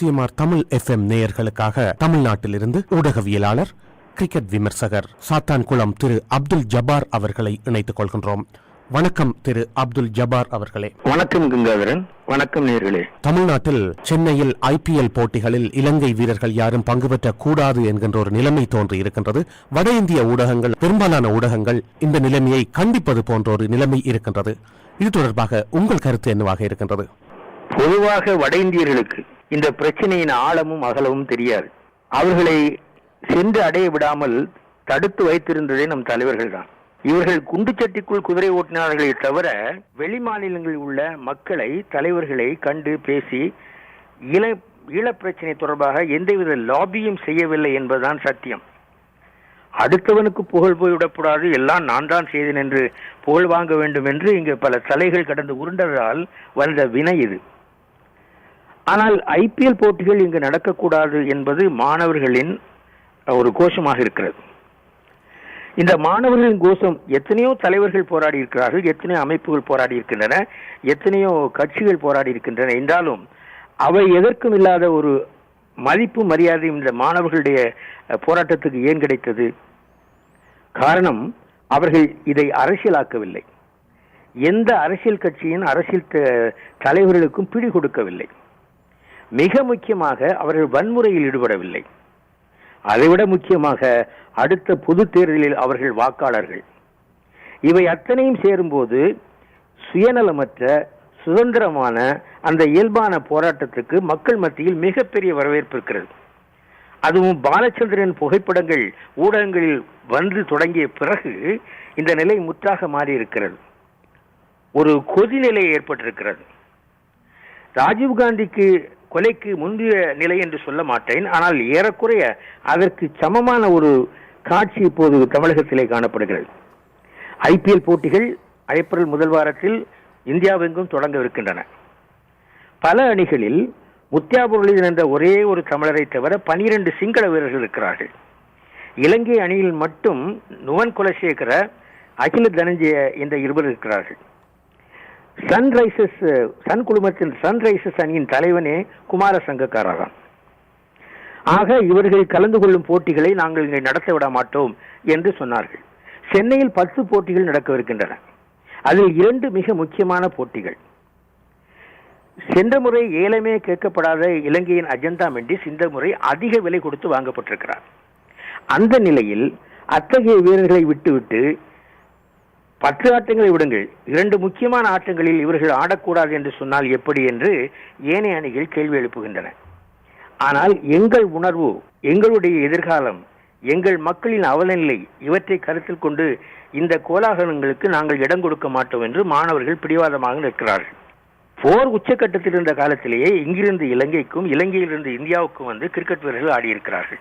CMR Tamil FM நேயர்களுக்காக தமிழ்நாட்டிலிருந்து ஊடகவியலாளர் கிரிக்கெட் விமர்சகர் சாத்தான்குளம் திரு அப்துல் ஜபார் அவர்களை இணைத்துக் கொள்கின்றோம். வணக்கம் திரு அப்துல் ஜபார் அவர்களே. வணக்கம் கங்காதரன். வணக்கம் நேர்களே. தமிழ்நாட்டில் சென்னையில் ஐபிஎல் போட்டிகளில் இலங்கை வீரர்கள் யாரும் பங்கு பெற்றக் கூடாது என்கின்ற ஒரு நிலைமை தோன்றி இருக்கின்றது. வட இந்திய ஊடகங்கள் பெரும்பாலான ஊடகங்கள் இந்த நிலைமையை கண்டிப்பது போன்ற ஒரு நிலைமை இருக்கின்றது. இது தொடர்பாக உங்கள் கருத்து என்னவாக இருக்கின்றது? பொதுவாக வட இந்தியர்களுக்கு இந்த பிரச்சனையின் ஆழமும் அகலமும் தெரியாது. அவர்களை சென்று அடைய விடாமல் தடுத்து வைத்திருந்ததே நம் தலைவர்கள் தான். இவர்கள் குண்டுச்சட்டிக்குள் குதிரை ஓட்டினார்களே தவிர வெளி மாநிலங்களில் உள்ள மக்களை தலைவர்களை கண்டு பேசி இள ஈழ பிரச்சனை தொடர்பாக எந்தவித லாபியும் செய்யவில்லை என்பதுதான் சத்தியம். அடுத்தவனுக்கு புகழ் போய்விடக்கூடாது எல்லாம் நான் தான் செய்தேன் என்று புகழ் வாங்க வேண்டும் என்று இங்கு பல தலைகள் கடந்து உருண்டதால் வந்த வினை இது. ஆனால் ஐபிஎல் போட்டிகள் இங்கு நடக்கக்கூடாது என்பது மாணவர்களின் ஒரு கோஷமாக இருக்கிறது. இந்த மாணவர்களின் கோஷம் எத்தனையோ தலைவர்கள் போராடி இருக்கிறார்கள் எத்தனையோ அமைப்புகள் போராடி இருக்கின்றன எத்தனையோ கட்சிகள் போராடி இருக்கின்றன என்றாலும் அவை எதற்கும் இல்லாத ஒரு மதிப்பு மரியாதையும் இந்த மாணவர்களுடைய போராட்டத்துக்கு ஏன் கிடைத்தது? காரணம் அவர்கள் இதை அரசியலாக்கவில்லை. எந்த அரசியல் கட்சியின் அரசியல் த- தலைவர்களுக்கும் பிடி கொடுக்கவில்லை. மிக முக்கியமாக அவர்கள் வன்முறையில் ஈடுபடவில்லை. அதைவிட முக்கியமாக அடுத்த பொது தேர்தலில் அவர்கள் வாக்காளர்கள். இவை அத்தனையும் சேரும்போது சுயநலமற்ற சுதந்திரமான அந்த இயல்பான போராட்டத்துக்கு மக்கள் மத்தியில் மிகப்பெரிய வரவேற்பு இருக்கிறது. அதுவும் பாலச்சந்திரன் புகைப்படங்கள் ஊடகங்களில் வந்து தொடங்கிய பிறகு இந்த நிலை முற்றாக மாறி இருக்கிறது ஒரு கொதிநிலை ஏற்பட்டிருக்கிறது. ராஜீவ்காந்திக்கு கொலைக்கு முந்தைய நிலை என்று சொல்ல மாட்டேன். ஆனால் ஏறக்குறைய அதற்கு சமமான ஒரு காட்சி இப்போது தமிழகத்திலே காணப்படுகிறது. ஐபிஎல் போட்டிகள் ஏப்ரல் முதல் வாரத்தில் இந்தியாவெங்கும் தொடங்கவிருக்கின்றன. பல அணிகளில் முத்தியா இருந்த என்ற ஒரே ஒரு தமிழரை தவிர பனிரெண்டு சிங்கள வீரர்கள் இருக்கிறார்கள். இலங்கை அணியில் மட்டும் நுவன் குலசேகர அகில தனஞ்சய இந்த இருவர் இருக்கிறார்கள். சன்ரைசஸ் சன் குழுமத்தின் சன்ரைசஸ் அணியின் தலைவனே குமார சங்கக்காரர் தான் ஆக இவர்கள் கலந்து கொள்ளும் போட்டிகளை நாங்கள் இங்கே நடத்த விட மாட்டோம் என்று சொன்னார்கள். சென்னையில் பத்து போட்டிகள் நடக்கவிருக்கின்றன. அதில் இரண்டு மிக முக்கியமான போட்டிகள். சென்ற முறை ஏலமே கேட்கப்படாத இலங்கையின் அஜந்தா மெண்டிஸ் இந்த முறை அதிக விலை கொடுத்து வாங்கப்பட்டிருக்கிறார். அந்த நிலையில் அத்தகைய வீரர்களை விட்டுவிட்டு பத்து ஆட்டங்களை விடுங்கள். இரண்டு முக்கியமான ஆட்டங்களில் இவர்கள் ஆடக்கூடாது என்று சொன்னால் எப்படி என்று ஏனைய அணிகள் கேள்வி எழுப்புகின்றன. ஆனால் எங்கள் உணர்வு எங்களுடைய எதிர்காலம் எங்கள் மக்களின் அவலநிலை இவற்றை கருத்தில் கொண்டு இந்த கோலாகலங்களுக்கு நாங்கள் இடம் கொடுக்க மாட்டோம் என்று மாணவர்கள் பிடிவாதமாக நிற்கிறார்கள். போர் உச்சக்கட்டத்தில் இருந்த காலத்திலேயே இங்கிருந்து இலங்கைக்கும் இலங்கையிலிருந்து இந்தியாவுக்கும் வந்து கிரிக்கெட் வீரர்கள் ஆடியிருக்கிறார்கள்.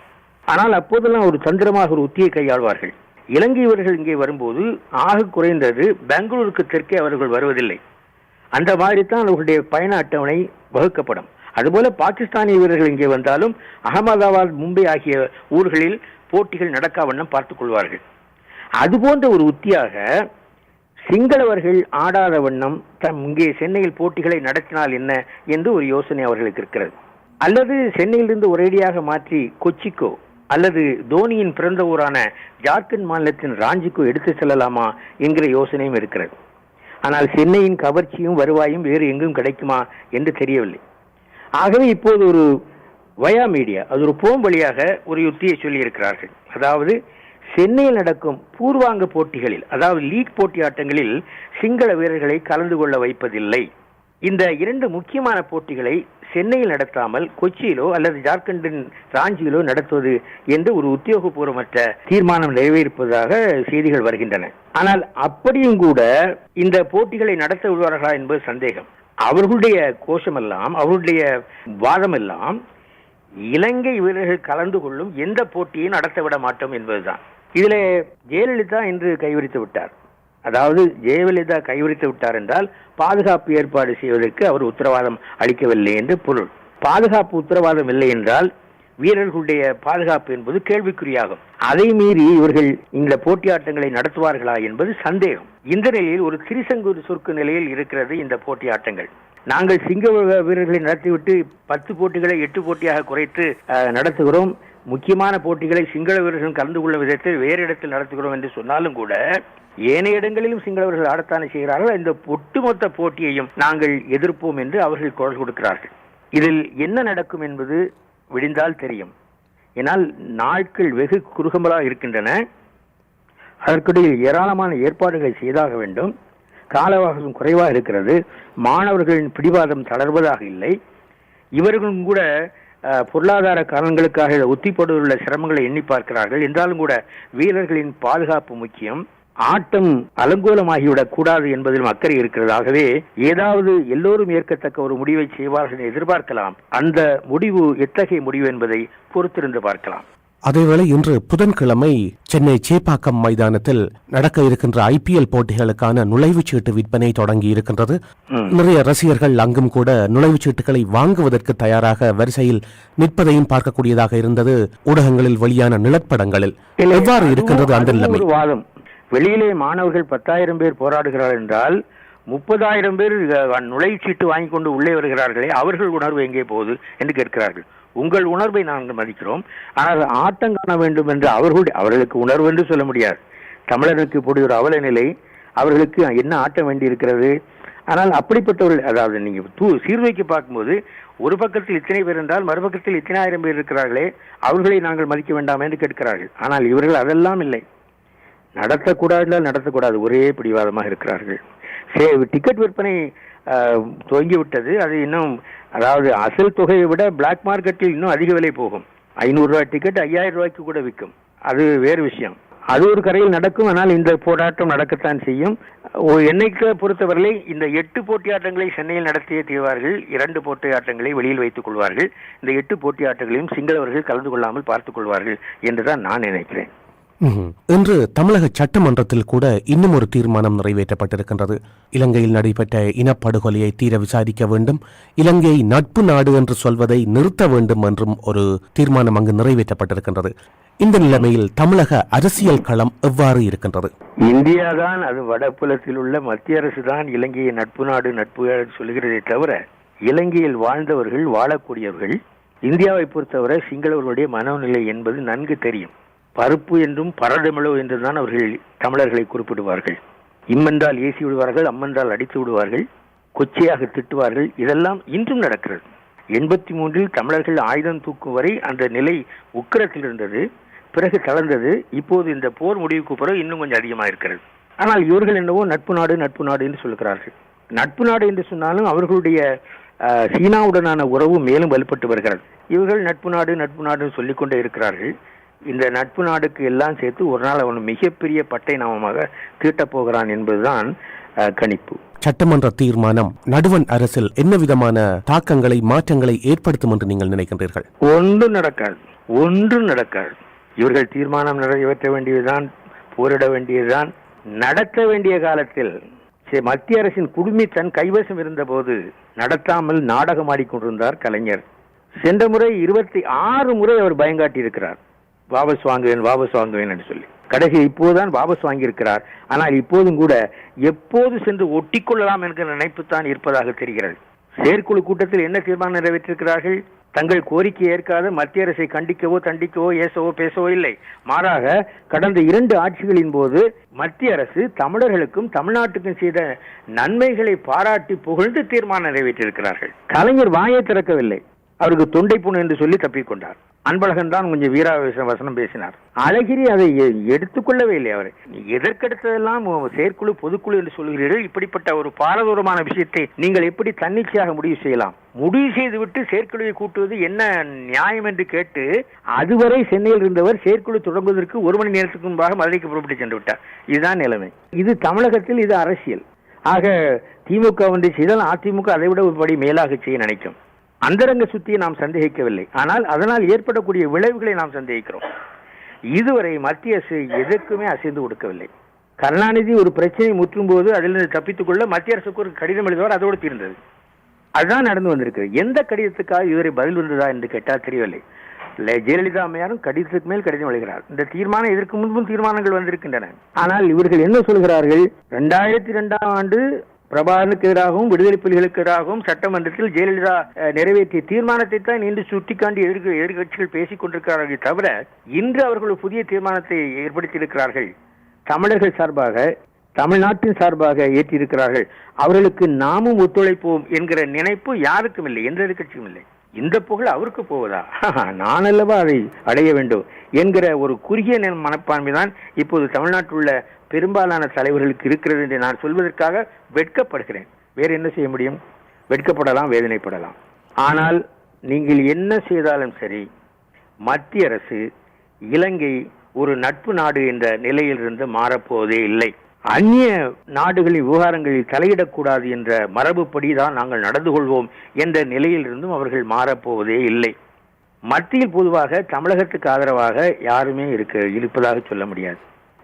ஆனால் அப்போதெல்லாம் ஒரு தந்திரமாக ஒரு உத்தியை கையாள்வார்கள். இலங்கை வீரர்கள் இங்கே வரும்போது ஆக குறைந்தது பெங்களூருக்கு தெற்கே அவர்கள் வருவதில்லை. அந்த மாதிரி தான் அவர்களுடைய பயண அட்டவணை வகுக்கப்படும். அதுபோல பாகிஸ்தானிய வீரர்கள் இங்கே வந்தாலும் அகமதாபாத் மும்பை ஆகிய ஊர்களில் போட்டிகள் நடக்கா வண்ணம் பார்த்துக் கொள்வார்கள். அதுபோன்ற ஒரு உத்தியாக சிங்களவர்கள் ஆடாத வண்ணம் தம் இங்கே சென்னையில் போட்டிகளை நடத்தினால் என்ன என்று ஒரு யோசனை அவர்களுக்கு இருக்கிறது. அல்லது சென்னையிலிருந்து ஒரேடியாக மாற்றி கொச்சிக்கோ அல்லது தோனியின் பிறந்த ஊரான ஜார்க்கண்ட் மாநிலத்தின் ராஞ்சிக்கு எடுத்து செல்லலாமா என்கிற யோசனையும் இருக்கிறது. ஆனால் சென்னையின் கவர்ச்சியும் வருவாயும் வேறு எங்கும் கிடைக்குமா என்று தெரியவில்லை. ஆகவே இப்போது ஒரு வயா மீடியா அது ஒரு போம் வழியாக ஒரு யுத்தியை சொல்லியிருக்கிறார்கள். அதாவது சென்னையில் நடக்கும் பூர்வாங்க போட்டிகளில் அதாவது லீக் போட்டி ஆட்டங்களில் சிங்கள வீரர்களை கலந்து கொள்ள வைப்பதில்லை. இந்த இரண்டு முக்கியமான போட்டிகளை சென்னையில் நடத்தாமல் கொச்சியிலோ அல்லது ஜார்க்கண்டின் ராஞ்சியிலோ நடத்துவது என்று ஒரு உத்தியோகபூர்வமற்ற தீர்மானம் நிறைவேறிப்பதாக செய்திகள் வருகின்றன. ஆனால் அப்படியும் கூட இந்த போட்டிகளை நடத்த விடுவார்களா என்பது சந்தேகம். அவர்களுடைய கோஷமெல்லாம் அவர்களுடைய வாதமெல்லாம் இலங்கை வீரர்கள் கலந்து கொள்ளும் எந்த போட்டியும் நடத்த விட மாட்டோம் என்பதுதான். இதில் ஜெயலலிதா இன்று கைவிரித்து விட்டார். அதாவது ஜெயலலிதா கைவிரித்து விட்டார் என்றால் பாதுகாப்பு ஏற்பாடு செய்வதற்கு அவர் உத்தரவாதம் அளிக்கவில்லை என்று பொருள். பாதுகாப்பு உத்தரவாதம் இல்லை என்றால் வீரர்களுடைய பாதுகாப்பு என்பது கேள்விக்குறியாகும். அதை மீறி இவர்கள் இந்த போட்டியாட்டங்களை நடத்துவார்களா என்பது சந்தேகம். இந்த நிலையில் ஒரு திருசங்கூர் சொற்கு நிலையில் இருக்கிறது இந்த போட்டியாட்டங்கள். நாங்கள் சிங்க வீரர்களை நடத்திவிட்டு பத்து போட்டிகளை எட்டு போட்டியாக குறைத்து நடத்துகிறோம். முக்கியமான போட்டிகளை சிங்கள வீரர்கள் கலந்து கொள்ளும் விதத்தில் வேறு இடத்தில் நடத்துகிறோம் என்று சொன்னாலும் கூட ஏனைய இடங்களிலும் சிங்களவர்கள் ஆடத்தானே செய்கிறார்கள். இந்த ஒட்டுமொத்த போட்டியையும் நாங்கள் எதிர்ப்போம் என்று அவர்கள் குரல் கொடுக்கிறார்கள். இதில் என்ன நடக்கும் என்பது விடிந்தால் தெரியும். ஏனால் நாட்கள் வெகு குறுகம்பலாக இருக்கின்றன. அதற்கிடையில் ஏராளமான ஏற்பாடுகளை செய்தாக வேண்டும். கால அவகாசம் குறைவாக இருக்கிறது. மாணவர்களின் பிடிவாதம் தளர்வதாக இல்லை. இவர்களும் கூட பொருளாதார காரணங்களுக்காக ஒத்திப்போடுள்ள சிரமங்களை எண்ணி பார்க்கிறார்கள். என்றாலும் கூட வீரர்களின் பாதுகாப்பு முக்கியம். ஆட்டம் அலங்கோலமாகிவிடக் கூடாது என்பதிலும் அக்கறை இருக்கிறது ஆகவே ஏதாவது எல்லோரும் ஏற்கத்தக்க ஒரு முடிவை செய்வார்கள் எதிர்பார்க்கலாம். அந்த முடிவு எத்தகைய முடிவு என்பதை பொறுத்திருந்து பார்க்கலாம். அதேவேளை இன்று புதன்கிழமை சென்னை சேப்பாக்கம் மைதானத்தில் நடக்க இருக்கின்ற ஐபிஎல் போட்டிகளுக்கான நுழைவுச் சீட்டு விற்பனை தொடங்கி இருக்கின்றது. நிறைய ரசிகர்கள் அங்கும் கூட நுழைவுச் சீட்டுகளை வாங்குவதற்கு தயாராக வரிசையில் நிற்பதையும் பார்க்கக்கூடியதாக இருந்தது. ஊடகங்களில் வெளியான நிலப்படங்களில். எவ்வாறு இருக்கின்றது அந்த நிலைமை? வாதம். வெளியிலே மாணவர்கள் பத்தாயிரம் பேர் போராடுகிறார்கள் என்றால் முப்பதாயிரம் பேர் அஹ், நுழைவுச்சீட்டு வாங்கி கொண்டு உள்ளே வருகிறார்களே அவர்கள் உணர்வு எங்கே போகுது என்று கேட்கிறார்கள். உங்கள் உணர்வை நாங்கள் மதிக்கிறோம். ஆனால் ஆட்டம் காண வேண்டும் என்று அவர்களுடைய அவர்களுக்கு உணர்வு என்று சொல்ல முடியாது. தமிழருக்கு இப்படி ஒரு அவல நிலை அவர்களுக்கு என்ன ஆட்டம் வேண்டி இருக்கிறது ஆனால் அப்படிப்பட்டவர்கள் அதாவது நீங்கள் தூ சீர்வைக்கு பார்க்கும்போது ஒரு பக்கத்தில் இத்தனை பேர் என்றால் மறுபக்கத்தில் இத்தனை ஆயிரம் பேர் இருக்கிறார்களே அவர்களை நாங்கள் மதிக்க வேண்டாம் என்று கேட்கிறார்கள். ஆனால் இவர்கள் அதெல்லாம் இல்லை. நடத்தக்கூடாதுல நடத்தக்கூடாது. ஒரே பிடிவாதமாக இருக்கிறார்கள். சரி டிக்கெட் விற்பனை ஆஹ், துவங்கிவிட்டது. அது இன்னும் அதாவது அசல் தொகையை விட பிளாக் மார்க்கெட்டில் இன்னும் அதிக விலை போகும். ஐநூறு ரூபாய் டிக்கெட் ஐயாயிரம் ரூபாய்க்கு கூட விற்கும். அது வேறு விஷயம். அது ஒரு கரையில் நடக்கும். ஆனால் இந்த போராட்டம் நடக்கத்தான் செய்யும். ஓ, என்னைக்கு பொறுத்தவரையிலே இந்த எட்டு போட்டியாட்டங்களை சென்னையில் நடத்தியே தீர்வார்கள். இரண்டு போட்டியாட்டங்களை வெளியில் வைத்துக் கொள்வார்கள். இந்த எட்டு போட்டியாட்டங்களையும் சிங்களவர்கள் கலந்து கொள்ளாமல் பார்த்துக் கொள்வார்கள் என்றுதான் நான் நினைக்கிறேன். இன்று தமிழக சட்டமன்றத்தில் கூட இன்னும் ஒரு தீர்மானம் நிறைவேற்றப்பட்டிருக்கின்றது. இலங்கையில் நடைபெற்ற இனப்படுகொலையை தீர விசாரிக்க வேண்டும். இலங்கையை நட்பு நாடு என்று சொல்வதை நிறுத்த வேண்டும் என்றும் ஒரு தீர்மானம் அங்கு நிறைவேற்றப்பட்டிருக்கின்றது. இந்த நிலைமையில் தமிழக அரசியல் களம் எவ்வாறு இருக்கின்றது? இந்தியா தான் அது வடபுலத்தில் உள்ள மத்திய அரசு தான் இலங்கையை நட்பு நாடு நட்பு சொல்கிறதே தவிர இலங்கையில் வாழ்ந்தவர்கள் வாழக்கூடியவர்கள் இந்தியாவை பொறுத்தவரை சிங்களவர்களுடைய மனோநிலை என்பது நன்கு தெரியும். பருப்பு என்றும் பரதமிழோ என்றுதான் அவர்கள் தமிழர்களை குறிப்பிடுவார்கள். இம்மென்றால் ஏசி விடுவார்கள் அம்மென்றால் அடித்து விடுவார்கள் கொச்சையாக திட்டுவார்கள். இதெல்லாம் இன்றும் நடக்கிறது. எண்பத்தி மூன்றில் தமிழர்கள் ஆயுதம் தூக்கும் வரை அந்த நிலை உக்கிரத்தில் இருந்தது. பிறகு தளர்ந்தது. இப்போது இந்த போர் முடிவுக்கு பிறகு இன்னும் கொஞ்சம் அதிகமாக இருக்கிறது. ஆனால் இவர்கள் என்னவோ நட்பு நாடு நட்பு நாடு என்று சொல்கிறார்கள். நட்பு நாடு என்று சொன்னாலும் அவர்களுடைய சீனாவுடனான உறவு மேலும் வலுப்பட்டு வருகிறது. இவர்கள் நட்பு நாடு நட்பு நாடு சொல்லிக்கொண்டே இருக்கிறார்கள். இந்த நட்பு நாடுக்கு எல்லாம் சேர்த்து ஒரு நாள் அவன் மிகப்பெரிய பட்டை நாமமாக தீட்டப் போகிறான் என்பதுதான் கணிப்பு. சட்டமன்ற தீர்மானம் நடுவன் அரசில் என்ன விதமான தாக்கங்களை மாற்றங்களை ஏற்படுத்தும் என்று நீங்கள் நினைக்கின்றீர்கள்? ஒன்றும் நடக்காது. ஒன்றும் நடக்காது. இவர்கள் தீர்மானம் நிறைவேற்ற வேண்டியதுதான் போரிட வேண்டியதுதான். நடத்த வேண்டிய காலத்தில் மத்திய அரசின் குடுமி தன் கைவசம் இருந்தபோது நடத்தாமல் நாடகம் ஆடிக்கொண்டிருந்தார் கலைஞர். சென்ற முறை இருபத்தி ஆறு முறை அவர் பயங்காட்டி இருக்கிறார் வாபஸ் வாங்குவேன் வாபஸ் வாங்குவேன் என்று சொல்லி. கடைசி இப்போதுதான் வாபஸ் வாங்கியிருக்கிறார். ஆனால் இப்போதும் கூட எப்போது சென்று ஒட்டிக்கொள்ளலாம் என்கிற நினைப்பு தான் இருப்பதாக தெரிகிறது. செயற்குழு கூட்டத்தில் என்ன தீர்மானம் நிறைவேற்றிருக்கிறார்கள்? தங்கள் கோரிக்கை ஏற்காத மத்திய அரசை கண்டிக்கவோ தண்டிக்கவோ ஏசவோ பேசவோ இல்லை. மாறாக கடந்த இரண்டு ஆட்சிகளின் போது மத்திய அரசு தமிழர்களுக்கும் தமிழ்நாட்டுக்கும் செய்த நன்மைகளை பாராட்டி புகழ்ந்து தீர்மானம் நிறைவேற்றியிருக்கிறார்கள். கலைஞர் வாயை திறக்கவில்லை. அவருக்கு தொண்டை புண் என்று சொல்லி தப்பிக்கொண்டார் அன்பழகன் தான் கொஞ்சம் வீராவேச வசனம் பேசினார். அழகிரி அதை எடுத்துக்கொள்ளவே இல்லை அவர். எதற்கெடுத்ததெல்லாம் செயற்குழு பொதுக்குழு என்று சொல்கிறீர்கள்? இப்படிப்பட்ட ஒரு பாரதூரமான விஷயத்தை நீங்கள் எப்படி தன்னிச்சையாக முடிவு செய்யலாம்? முடிவு செய்துவிட்டு செயற்குழுவை கூட்டுவது என்ன நியாயம் என்று கேட்டு அதுவரை சென்னையில் இருந்தவர் செயற்குழு தொடங்குவதற்கு ஒரு மணி நேரத்துக்கு முன்பாக மதுரைக்கு புறப்பட்டு சென்று விட்டார். இதுதான் நிலைமை. இது தமிழகத்தில் இது அரசியல். ஆக திமுக ஒன்றை செய்தால் அதிமுக அதை விட ஒரு படி மேலாக செய்ய நினைக்கும். அந்தரங்க சுத்தியை நாம் சந்தேகிக்கவில்லை. ஆனால் அதனால் ஏற்படக்கூடிய விளைவுகளை நாம் சந்தேகிக்கிறோம். இதுவரை மத்திய அரசு எதற்குமே அசைந்து கொடுக்கவில்லை. கருணாநிதி ஒரு பிரச்சனை முற்றும் போது அதிலிருந்து தப்பித்துக் கொள்ள மத்திய அரசுக்கு ஒரு கடிதம் எழுதுவார் அதோடு தீர்ந்தது. அதுதான் நடந்து வந்திருக்கு எந்த கடிதத்துக்காக இதுவரை பதில் வந்ததா என்று கேட்டால் தெரியவில்லை. ஜெயலலிதா அம்மையாரும் கடிதத்துக்கு மேல் கடிதம் எழுகிறார் இந்த தீர்மானம் இதற்கு முன்பும் தீர்மானங்கள் வந்திருக்கின்றன. ஆனால் இவர்கள் என்ன சொல்கிறார்கள்? ரெண்டாயிரத்தி ரெண்டாம் ஆண்டு பிரபாகரனுக்கு எதிராகவும் விடுதலை புலிகளுக்கு எதிராகவும் சட்டமன்றத்தில் ஜெயலலிதா அஹ், நிறைவேற்றிய தீர்மானத்தை தான் இன்று சுட்டிக்காண்டி எதிர்க்க எதிர்கட்சிகள் பேசிக் கொண்டிருக்கிறார்கள் தவிர இன்று அவர்கள் புதிய தீர்மானத்தை ஏற்படுத்தியிருக்கிறார்கள். தமிழர்கள் சார்பாக தமிழ்நாட்டின் சார்பாக ஏற்றியிருக்கிறார்கள். அவர்களுக்கு நாமும் ஒத்துழைப்போம் என்கிற நினைப்பு யாருக்கும் இல்லை எந்த எதிர்கட்சியும் இல்லை. இந்த புகழ் அவருக்கு போவதா? நான் அல்லவா அதை அடைய வேண்டும் என்கிற ஒரு குறுகிய மனப்பான்மை தான் இப்போது தமிழ்நாட்டில் உள்ள பெரும்பாலான தலைவர்களுக்கு இருக்கிறது என்று நான் சொல்வதற்காக வெட்கப்படுகிறேன். வேற என்ன செய்ய முடியும்? வெட்கப்படலாம் வேதனைப்படலாம். ஆனால் நீங்கள் என்ன செய்தாலும் சரி மத்திய அரசு இலங்கை ஒரு நட்பு நாடு என்ற நிலையிலிருந்து மாறப்போவதே இல்லை. அந்நிய நாடுகளின் விவகாரங்களில் தலையிடக்கூடாது என்ற மரபுப்படி தான் நாங்கள் நடந்து கொள்வோம் என்ற நிலையிலிருந்தும் அவர்கள் மாறப்போவதே இல்லை. மத்தியில் பொதுவாக தமிழகத்துக்கு ஆதரவாக யாருமே இருக்க இருப்பதாக சொல்ல முடியாது.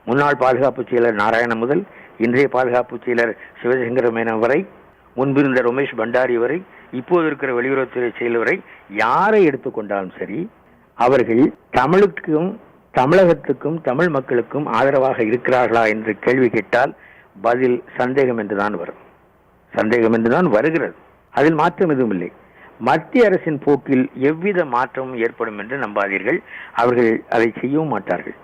முன்னாள் பாதுகாப்பு செயலர் நாராயணன் முதல் இன்றைய பாதுகாப்பு செயலர் சிவசங்கர மேனன் வரை முன்பிருந்த ரமேஷ் பண்டாரி வரை இப்போது இருக்கிற வெளியுறவுத்துறை செயலர் வரை யாரை எடுத்துக்கொண்டாலும் சரி அவர்கள் தமிழுக்கும் தமிழகத்துக்கும் தமிழ் மக்களுக்கும் ஆதரவாக இருக்கிறார்களா என்று கேள்வி கேட்டால் பதில் சந்தேகம் என்றுதான் வரும். சந்தேகம் என்றுதான் வருகிறது. அதில் மாற்றம் எதுவும் இல்லை. மத்திய அரசின் போக்கில் எவ்வித மாற்றமும் ஏற்படும் என்று நம்பாதீர்கள். அவர்கள் அதை செய்யவும் மாட்டார்கள்.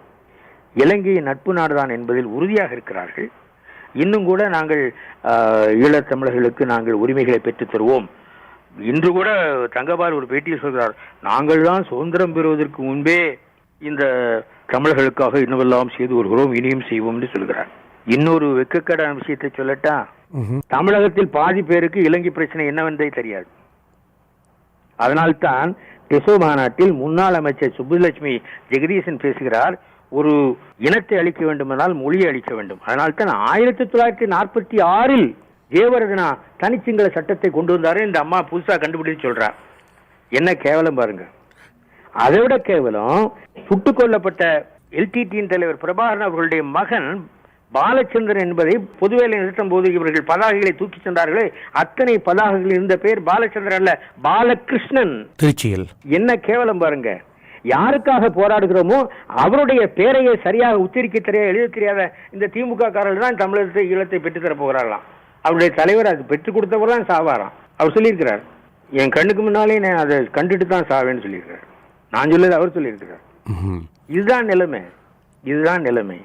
இலங்கை நட்பு நாடுதான் என்பதில் உறுதியாக இருக்கிறார்கள். இன்னும் கூட நாங்கள் ஈழத் தமிழர்களுக்கு நாங்கள் உரிமைகளை பெற்றுத் தருவோம். இன்று கூட தங்கபால் ஒரு பேட்டியில் சொல்கிறார் நாங்கள் தான் சுதந்திரம் பெறுவதற்கு முன்பே இந்த தமிழர்களுக்காக இன்னுமெல்லாம் செய்து வருகிறோம் இனியும் செய்வோம் என்று சொல்கிறார். இன்னொரு வெக்கக்கடான விஷயத்தை சொல்லட்டா. தமிழகத்தில் பாதி பேருக்கு இலங்கை பிரச்சனை என்னவென்றே தெரியாது. அதனால்தான் டெசோ மாநாட்டில் முன்னாள் அமைச்சர் சுப்புலட்சுமி ஜெகதீசன் பேசுகிறார் ஒரு இனத்தை அழிக்க வேண்டுமென்றால் மொழியை அழிக்க வேண்டும். அதனால்தான் ஆயிரத்தி தொள்ளாயிரத்தி நாற்பத்தி ஆறில் ஜெயவர்தனா தனிச்சிங்கள சட்டத்தை கொண்டு வந்தாரு இந்த அம்மா புதுசா கண்டுபிடிச்சு சொல்றார் என்ன கேவலம் பாருங்க. அதை விட கேவலம் சுட்டுக் கொல்லப்பட்ட எல்டிடியின் தலைவர் பிரபாகரன் அவர்களுடைய மகன் பாலச்சந்திரன் என்பதை பொதுவேலை நிறுத்தும் போது இவர்கள் பதாகைகளை தூக்கி சென்றார்களே. அத்தனை பதாகைகள் இருந்த பேர் பாலச்சந்திரன் அல்ல பாலகிருஷ்ணன். திருச்சியில். என்ன கேவலம் பாருங்க. யாருக்காக போராடுகிறோமோ அவருடைய பெயரையே சரியாக உச்சரிக்க தெரியாத எழுத தெரியாத இந்த திமுக காரர்கள் தான் தமிழகத்தை ஈழத்தை பெற்றுத் தர போகிறாராம் அவருடைய தலைவர் அது பெற்றுக் கொடுத்தவர் தான் சாவாராம். அவர் சொல்லியிருக்கிறார் என் கண்ணுக்கு முன்னாலே நான் அதை கண்டுட்டு தான் சாவேன்னு சொல்லியிருக்கிறார். நான் சொல்லது அவர் சொல்லியிருக்கிறார். ம்ஹும். இதுதான் நிலைமை. இதுதான் நிலைமை.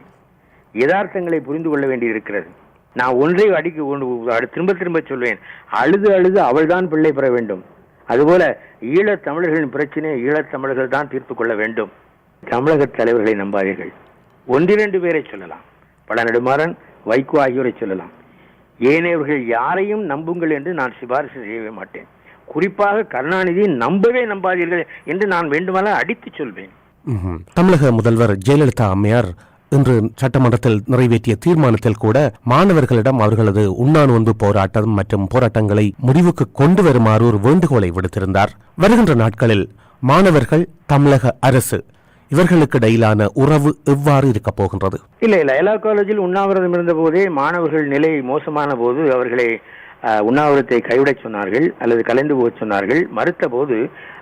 யதார்த்தங்களை புரிந்து கொள்ள வேண்டியிருக்கிறது. நான் ஒன்றை அடிக்க அடு- திரும்ப திரும்ப சொல்வேன். அழுது அழுது அவள்தான் பிள்ளை பெற வேண்டும். அதுபோல ஈழத் தமிழர்களின் பிரச்சனையை ஈழத் தமிழர்கள் தான் தீர்த்து கொள்ள வேண்டும். தமிழக தலைவர்களை நம்பாதீர்கள். ஒன்றிரண்டு பேரை சொல்லலாம். பல நெடுமாறன் வைகோ ஆகியோரை சொல்லலாம். ஏனையவர்கள் யாரையும் நம்புங்கள் என்று நான் சிபாரிசு செய்யவே மாட்டேன். குறிப்பாக கருணாநிதியை நம்பவே நம்பாதீர்கள் என்று நான் வேண்டுமானால் அடித்துச் சொல்வேன். தமிழக முதல்வர் ஜெயலலிதா அம்மையார் இன்று சட்டமன்றத்தில் நிறைவேற்றிய தீர்மானத்தில் கூட மாணவர்களிடம் அவர்களது உண்ணாநோன்பு போராட்டம் மற்றும் போராட்டங்களை முடிவுக்கு கொண்டு வருமாறு ஒரு வேண்டுகோளை விடுத்திருந்தார். வருகின்ற நாட்களில் மாணவர்கள் தமிழக அரசு இவர்களுக்கு இடையிலான உறவு எவ்வாறு இருக்கப் போகின்றது? இல்ல இல்ல. எல்லா காலேஜில் உண்ணாவிரதம் இருந்த போதே மாணவர்கள் நிலை மோசமான போது அவர்களை உண்ணாவிரத்தை கைவிடச் சொன்னார்கள் அல்லது கலைந்து போகச் சொன்னார்கள். மறுத்த போது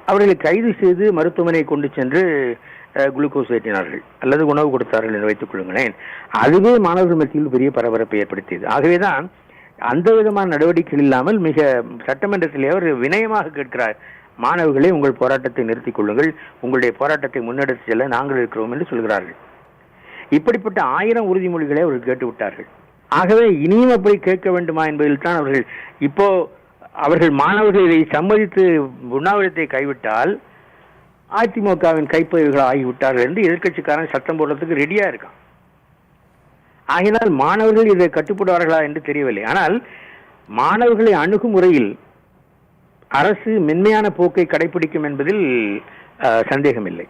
அவர்களை கைது செய்து மருத்துவமனை கொண்டு சென்று அஹ், குளுக்கோஸ் ஏற்றினார்கள். அல்லது உணவு கொடுத்தார்கள் என்று வைத்துக் கொள்ளுங்களேன். அதுவே மாணவர்கள் மத்தியில் பெரிய பரபரப்பை ஏற்படுத்தியது. ஆகவேதான் அந்த விதமான நடவடிக்கைகள் இல்லாமல் மிக சட்டமன்றத்திலே அவர் வினயமாக கேட்கிறார். மாணவர்களே உங்கள் போராட்டத்தை நிறுத்திக் கொள்ளுங்கள். உங்களுடைய போராட்டத்தை முன்னெடுத்து செல்ல நாங்கள் இருக்கிறோம் என்று சொல்கிறார்கள். இப்படிப்பட்ட ஆயிரம் உறுதிமொழிகளை அவர்கள் கேட்டு விட்டார்கள் ஆகவே இனியும் அப்படி கேட்க வேண்டுமா என்பதில் தான் அவர்கள் இப்போ அவர்கள் மாணவர்கள் இதை சம்மதித்து உண்ணாவிரத்தை கைவிட்டால் அதிமுகவின் கைப்பதிவுகள் ஆகிவிட்டார்கள் என்று எதிர்க்கட்சிக்காரன் சத்தம் போடுறதுக்கு ரெடியா இருக்கான். ஆகினால் மாணவர்கள் இதை கட்டுப்படுவார்களா என்று தெரியவில்லை. ஆனால் மாணவர்களை அணுகும் முறையில் அரசு மென்மையான போக்கை கடைபிடிக்கும் என்பதில் சந்தேகமில்லை.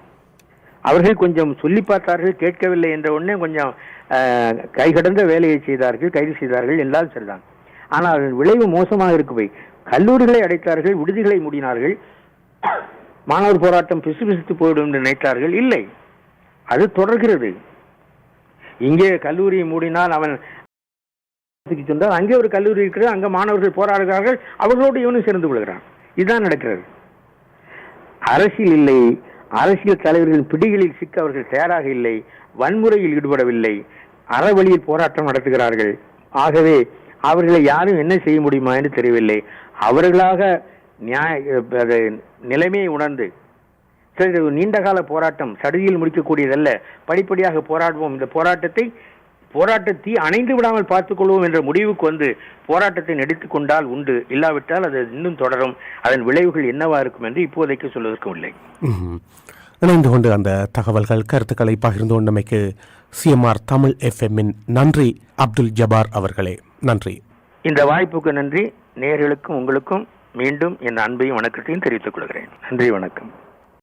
அவர்கள் கொஞ்சம் சொல்லி பார்த்தார்கள் கேட்கவில்லை என்ற உடனே கொஞ்சம் அஹ், கைகடந்த வேலையை செய்தார்கள் கைது செய்தார்கள் எல்லாம் சரிதான். ஆனால் அதன் விளைவு மோசமாக இருக்குவை கல்லூரிகளை அடைத்தார்கள் விடுதிகளை மூடினார்கள் மாணவர் போராட்டம் பிசு பிசுத்து போயிடும் என்று நினைத்தார்கள். இல்லை அது தொடர்கிறது. இங்கே கல்லூரியை மூடினால் அவன் தூக்கிச் சென்றால் அங்கே ஒரு கல்லூரி இருக்கிறது அங்கே மாணவர்கள் போராடுகிறார்கள் அவர்களோடு இவனும் சேர்ந்து கொள்கிறான் இதுதான் நடக்கிறது. அரசியல் இல்லை அரசியல் தலைவர்களின் பிடிகளில் சிக்க அவர்கள் தயாராக இல்லை வன்முறையில் ஈடுபடவில்லை அறவழியில் போராட்டம் நடத்துகிறார்கள். ஆகவே அவர்களை யாரும் என்ன செய்ய முடியுமா என்று தெரியவில்லை. அவர்களாக நியாய நிலைமையை உணர்ந்து சரி நீண்டகால போராட்டம் சடுதியில் முடிக்கக்கூடியதல்ல படிப்படியாக போராடுவோம். இந்த போராட்டத்தை போராட்டத்தை அணைந்து விடாமல் பார்த்துக் கொள்வோம் என்ற முடிவுக்கு வந்து போராட்டத்தை நடித்துக் கொண்டால் உண்டு. இல்லாவிட்டால் அது இன்னும் தொடரும். அதன் விளைவுகள் என்னவா இருக்கும் என்று இப்போதைக்கு சொல்வதற்கும் இல்லை. இணைந்து கொண்டு அந்த தகவல்கள் கருத்துக்களை பகிர்ந்து கொண்டமைக்கு சிஎம்ஆர் தமிழ் எஃப்எம்மின் நன்றி அப்துல் ஜபார் அவர்களே. நன்றி. இந்த வாய்ப்புக்கு நன்றி. நேயர்களுக்கும் உங்களுக்கும் மீண்டும் என் அன்பையும் வணக்கத்தையும் தெரிவித்துக் கொள்கிறேன். நன்றி வணக்கம்.